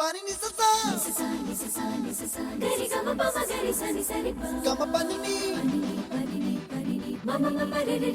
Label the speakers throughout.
Speaker 1: పని నిససా
Speaker 2: గరి గమ పమ గరి సని సరి ప
Speaker 1: గమ పని ని
Speaker 2: మమ మమ రి రి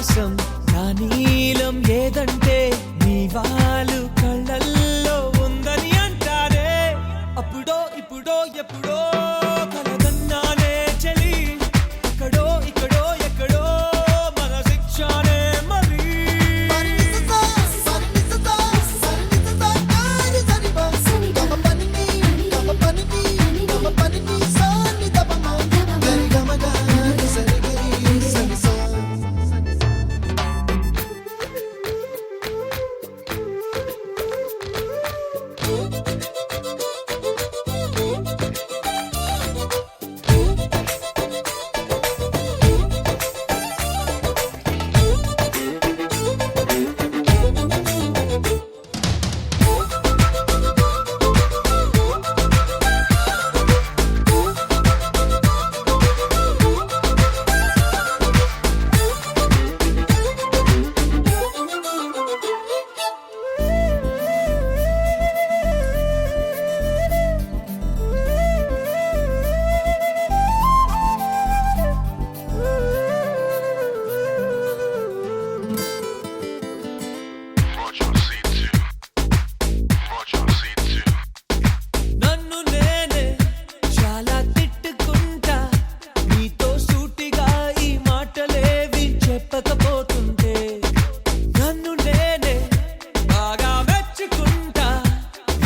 Speaker 2: ఆకాశం నా
Speaker 1: నీలం ఏదంటే
Speaker 3: నీవా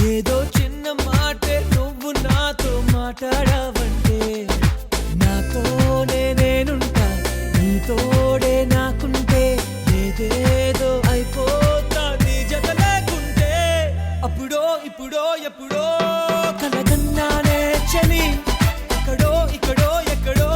Speaker 3: ఏదో చిన్న మాటే నువ్వు నాతో మాట్లాడావంటే. నాతోనే నేనుంటా నీతోడే నాకుంటే. ఏదేదో అయిపోతా నీ జత లేకుంటే. అప్పుడో ఇప్పుడో ఎప్పుడో కలగన్నానే చెలి అక్కడో ఇక్కడో ఎక్కడో.